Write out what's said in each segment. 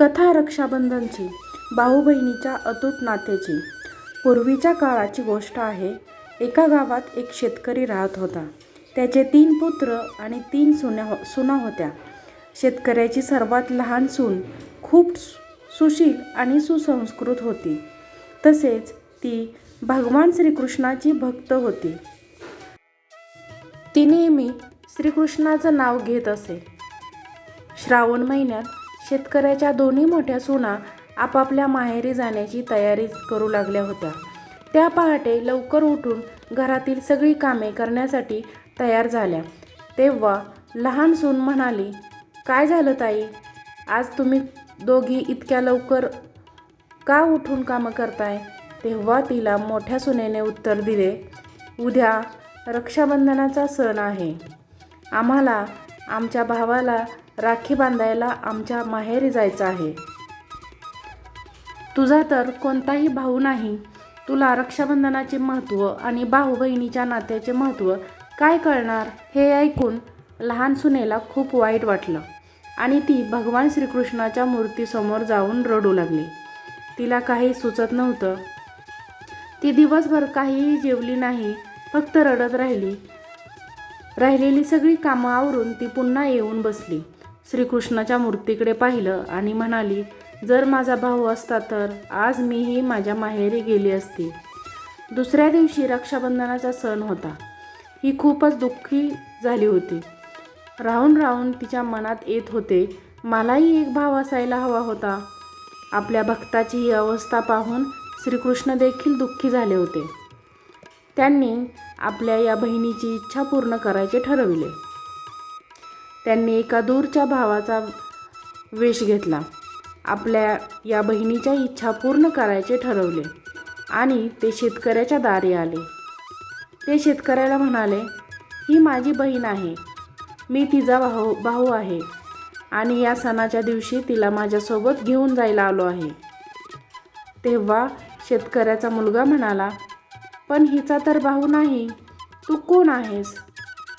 कथा रक्षाबंधनची भाऊ बहिणीच्या अतूट नात्याची पूर्वीच्या काळाची गोष्ट आहे एका गावात एक शेतकरी राहत होता. त्याचे तीन पुत्र आणि तीन सुन्या हो सुना होत्या. शेतकऱ्याची सर्वात लहान सून खूप सु- सुशील आणि सुसंस्कृत होती. तसेच ती भगवान श्रीकृष्णाची भक्त होती. ती नेहमी श्रीकृष्णाचं नाव घेत असे. श्रावण महिन्यात शेतकऱ्याच्या दोन्ही मोठ्या सुना आपापल्या माहेरी जाण्याची तयारी करू लागल्या होत्या. त्या पहाटे लवकर उठून घरातील सगळी कामे करण्यासाठी तयार झाल्या. तेव्हा लहान सून म्हणाली काय झालं ताई? आज तुम्ही दोघी इतक्या लवकर का उठून कामं करताय? तेव्हा तिला मोठ्या सुनेने उत्तर दिले उद्या रक्षाबंधनाचा सण आहे. आम्हाला आमच्या भावाला राखी बांधायला आमच्या माहेरी जायचं आहे. तुझा तर कोणताही भाऊ नाही. तुला रक्षाबंधनाचे महत्त्व आणि भाऊ बहिणीच्या नात्याचे महत्त्व काय कळणार हे ऐकून लहान सुनेला खूप वाईट वाटलं आणि ती भगवान श्रीकृष्णाच्या मूर्तीसमोर जाऊन रडू लागली. तिला काही सुचत नव्हतं. ती दिवसभर काहीही जेवली नाही फक्त रडत राहिली. राहिलेली सगळी कामं आवरून ती पुन्हा येऊन बसली. श्रीकृष्णाच्या मूर्तीकडे पाहिलं आणि म्हणाली जर माझा भाऊ असता तर आज मीही माझ्या माहेरी गेली असती. दुसऱ्या दिवशी रक्षाबंधनाचा सण होता. ही खूपच दुःखी झाली होती. राहून राहून तिच्या मनात येत होते मलाही एक भाव असायला हवा होता. आपल्या भक्ताची ही अवस्था पाहून श्रीकृष्ण देखील दुःखी झाले होते. त्यांनी आपल्या या बहिणीची इच्छा पूर्ण करायचे ठरविले. त्यांनी एका दूरच्या भावाचा वेश घेतला. आपल्या या बहिणीच्या इच्छा पूर्ण करायचे ठरवले आणि ते शेतकऱ्याच्या दारी आले. ते शेतकऱ्याला म्हणाले ही माझी बहीण आहे. मी तिचा भाऊ भाऊ आहे आणि या सणाच्या दिवशी तिला माझ्यासोबत घेऊन जायला आलो आहे. तेव्हा शेतकऱ्याचा मुलगा म्हणाला पण हिचा तर भाऊ नाही. तू कोण आहेस?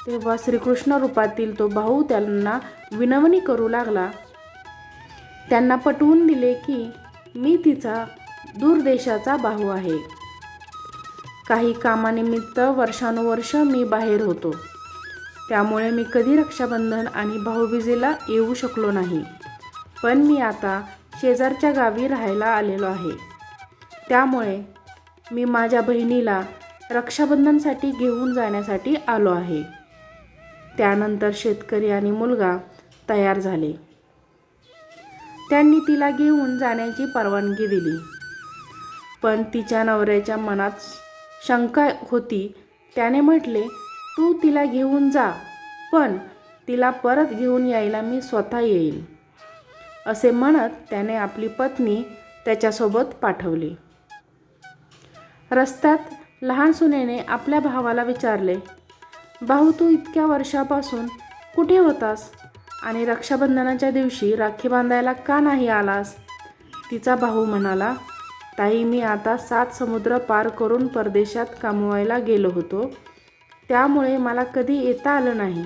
तेव्हा श्रीकृष्ण रूपातील तो भाऊ त्यांना विनवणी करू लागला. त्यांना पटवून दिले की मी तिचा दूरदेशाचा भाऊ आहे. काही कामानिमित्त वर्षानुवर्ष मी बाहेर होतो. त्यामुळे मी कधी रक्षाबंधन आणि भाऊबीजेला येऊ शकलो नाही. पण मी आता शेजारच्या गावी राहायला आलेलो आहे. त्यामुळे मी माझ्या बहिणीला रक्षाबंधनसाठी घेऊन जाण्यासाठी आलो आहे. त्यानंतर शेतकरी आणि मुलगा तयार झाले. त्यांनी तिला घेऊन जाण्याची परवानगी दिली. पण तिच्या नवऱ्याच्या मनात शंका होती. त्याने म्हटले तू तिला घेऊन जा पण तिला परत घेऊन यायला मी स्वतः येईल असे म्हणत त्याने आपली पत्नी त्याच्यासोबत पाठवली. रस्त्यात लहान सुनेने आपल्या भावाला विचारले भाऊ तू इतक्या वर्षापासून कुठे होतास? आणि रक्षाबंधनाच्या दिवशी राखी बांधायला का नाही आलास? तिचा भाऊ म्हणाला ताई मी आता सात समुद्र पार करून परदेशात कामवायला गेलो होतो. त्यामुळे मला कधी येता आलं नाही.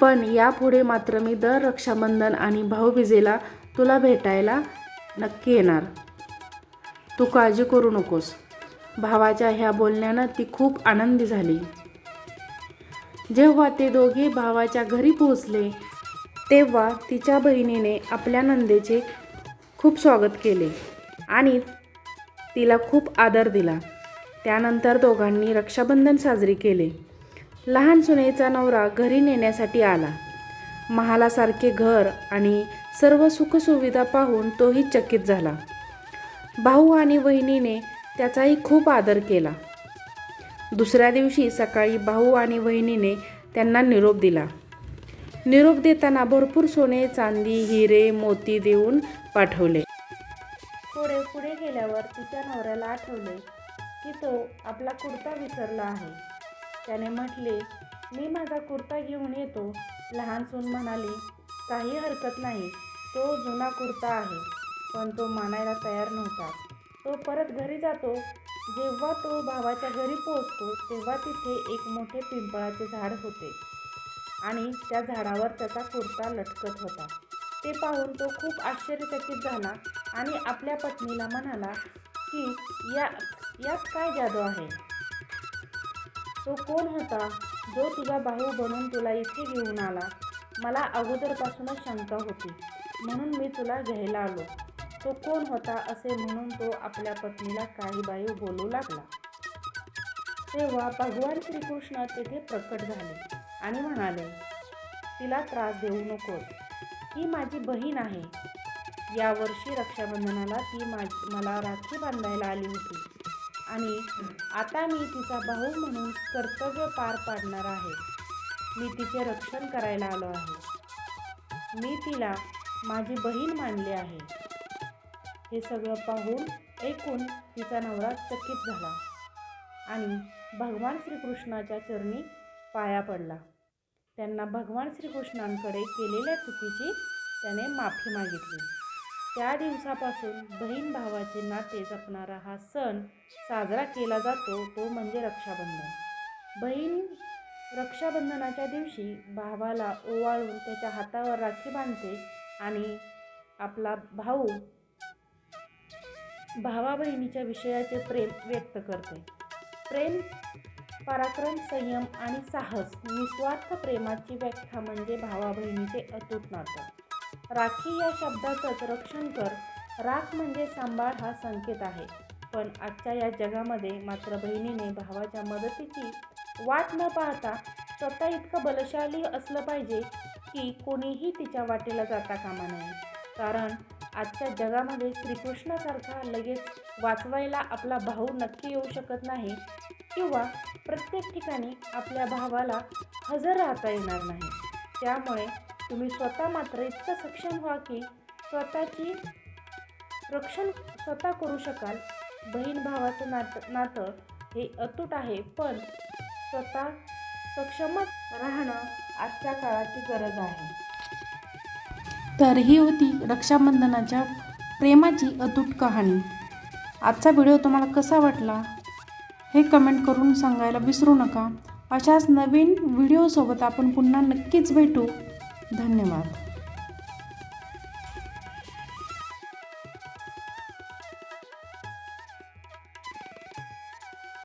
पण यापुढे मात्र मी दर रक्षाबंधन आणि भाऊबीजेला तुला भेटायला नक्की येणार. तू काळजी करू नकोस. भावाच्या ह्या बोलण्यानं ती खूप आनंदी झाली. जेव्हा ते दोघे भावाच्या घरी पोहोचले तेव्हा तिच्या बहिणीने आपल्या नंदेचे खूप स्वागत केले आणि तिला खूप आदर दिला. त्यानंतर दोघांनी रक्षाबंधन साजरी केले. लहान सुनेचा नवरा घरी नेण्यासाठी आला. महालासारखे घर आणि सर्व सुखसुविधा पाहून तोही चकित झाला. भाऊ आणि वहिनीने त्याचाही खूप आदर केला. दुसऱ्या दिवशी सकाळी भाऊ आणि वहिनीने त्यांना निरोप दिला. निरोप देताना भरपूर सोने चांदी हिरे मोती देऊन पाठवले. थोडे पुढे गेल्यावर तिच्या नवऱ्याला आठवले की तो आपला कुर्ता विसरला आहे. त्याने म्हटले मी माझा कुर्ता घेऊन येतो. लहान सून म्हणाली काही हरकत नाही. तो जुना कुर्ता आहे. पण तो मानायला तयार नव्हता. तो परत घरी जातो. जेव्हा तो भावाच्या घरी पोहोचतो तेव्हा तिथे एक मोठे पिंपळाचे झाड होते. आणि त्या झाडावर त्याचा कुर्ता लटकत होता. ते पाहून तो खूप आश्चर्यचकित झाला आणि आपल्या पत्नीला म्हणाला की या यात काय जादू आहे? तो कोण होता जो तुझा भाऊ बनून तुला इथे घेऊन आला? मला अगोदरपासूनच शंका होती. म्हणून मी तुला घ्यायला आलो. तो कोण होता असे म्हणून तो आपल्या पत्नीला काही बाई बोलू लागला. तेव्हा भगवान श्रीकृष्ण तेथे प्रकट झाले आणि म्हणाले तिला त्रास देऊ नकोस. ही माझी बहीण आहे. यावर्षी रक्षाबंधनाला ती माझ मला राखी बांधायला आली होती. आणि आता मी तिचा भाऊ म्हणून कर्तव्य पार पाडणार आहे. मी तिचे रक्षण करायला आलो आहे. मी तिला माझी बहीण मानली आहे. हे सगळं पाहून ऐकून तिचा नवरा चकित झाला आणि भगवान श्रीकृष्णाच्या चरणी पाया पडला. त्यांना भगवान श्रीकृष्णांकडे केलेल्या चुकीची त्याने माफी मागितली. त्या दिवसापासून बहीण भावाचे नाते जपणारा हा सण साजरा केला जातो तो म्हणजे रक्षाबंधन. बहीण रक्षाबंधनाच्या दिवशी भावाला ओवाळून त्याच्या हातावर राखी बांधते आणि आपला भाऊ भावा बहिणीच्या विषयाचे प्रेम व्यक्त करते. प्रेम पराक्रम संयम आणि साहस निस्वार्थ प्रेमाची व्याख्या म्हणजे भावा बहिणीचे अतूट नातं. राखी या शब्दाचंच रक्षण कर. राख म्हणजे सांभाळ हा संकेत आहे. पण आजच्या या जगामध्ये मात्र बहिणीने भावाच्या मदतीची वाट न पाहता स्वतः इतकं बलशाली असलं पाहिजे की कोणीही तिच्या वाटेला जाता कामा नये. कारण आजच्या जगामध्ये श्रीकृष्णासारखा लगेच वाचवायला आपला भाऊ नक्की येऊ शकत नाही किंवा प्रत्येक ठिकाणी आपल्या भावाला हजर राहता येणार नाही. त्यामुळे तुम्ही स्वतः मात्र इतकं सक्षम व्हा की स्वतःची रक्षण स्वतः करू शकाल. बहीण भावाचं नातं नातं हे अतूट आहे पण स्वतः सक्षमच राहणं आजच्या काळाची गरज आहे. तर ही होती रक्षाबंधनाच्या प्रेमाची अतूट कहाणी. आजचा व्हिडिओ तुम्हाला कसा वाटला? हे कमेंट करून सांगायला विसरू नका. अशाच नवीन व्हिडिओसोबत आपण पुन्हा नक्कीच भेटू. धन्यवाद.